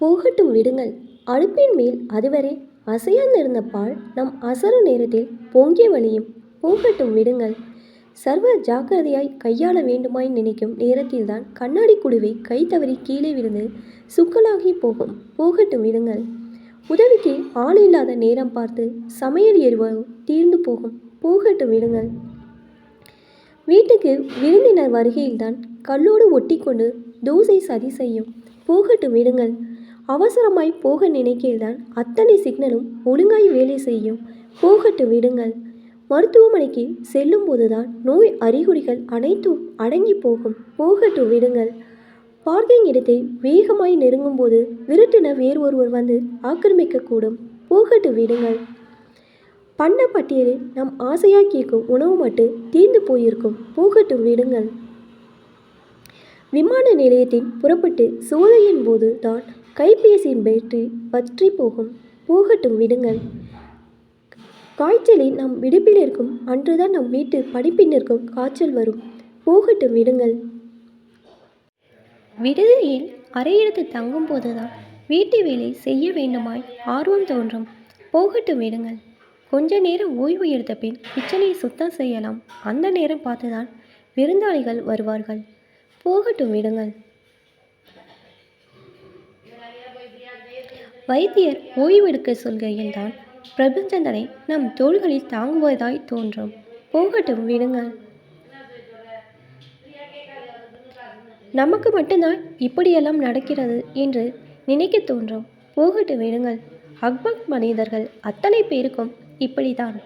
போகட்டும் விடுங்கள். அடுப்பின் மேல் அதுவரை அசையாந்திருந்த பால் நம் அசரு நேரத்தில் பொங்கி வழியும் போகட்டும் விடுங்கள். சர்வ ஜாக்கிரதையாய் கையாள வேண்டுமாய் நினைக்கும் நேரத்தில்தான் கண்ணாடி குடுவை கை தவறி கீழே விழுந்து சுக்கலாகி போகும். போகட்டும் விடுங்கள். உதவிக்கு ஆள் இல்லாத நேரம் பார்த்து சமையல் எரிவரும் தீர்ந்து போகும். போகட்டும் விடுங்கள். வீட்டுக்கு விருந்தினர் வருகையில்தான் கல்லோடு ஒட்டி கொண்டு தோசை சதி செய்யும். போகட்டும் விடுங்கள். அவசரமாய் போக நினைக்கையில்தான் அத்தனை சிக்னலும் ஒழுங்காய் வேலை செய்யும். போகட்டு விடுங்கள். மருத்துவமனைக்கு செல்லும் போதுதான் நோய் அறிகுறிகள் அனைத்தும் அடங்கி போகும். போகட்டு விடுங்கள். பார்க்கிங் இடத்தை வேகமாய் நெருங்கும் போது விருட்டின வேறு ஒருவர் வந்து ஆக்கிரமிக்கக்கூடும். போகட்டு விடுங்கள். பண்ண பட்டியலில் நம் ஆசையாக கேட்கும் உணவு மட்டும் தீர்ந்து போயிருக்கும். போகட்டும் விடுங்கள். விமான நிலையத்தில் புறப்பட்டு சோதனையின் போது தான் கைபேசியின் பேட்டரி பற்றி போகும். போகட்டும் விடுங்கள். காய்ச்சலில் நம் விடுப்பில் இருக்கும் அன்றுதான் நம் வீட்டு படிப்பினருக்கும் காய்ச்சல் வரும். போகட்டும் விடுங்கள். விடுதியில் அறையெடுத்து தங்கும் போதுதான் வீட்டு வேலை செய்ய வேண்டுமாய் ஆர்வம் தோன்றும். போகட்டும் விடுங்கள். கொஞ்ச நேரம் ஓய்வு எடுத்த பின் கிச்சனை சுத்தம் செய்யலாம். அந்த நேரம் பார்த்துதான் விருந்தாளிகள் வருவார்கள். போகட்டும் விடுங்கள். வைத்தியர் ஓய்வெடுக்க சொல்கையில்தான் பிரபஞ்சந்தனை நம் தோள்களில் தாங்குவதாய் தோன்றும். போகட்டும் விடுங்கள். நமக்கு மட்டும்தான் இப்படியெல்லாம் நடக்கிறது என்று நினைக்க தோன்றும். போகட்டும் விடுங்கள். அக்பக் மனிதர்கள் அத்தனை பேருக்கும் இப்படித்தான்.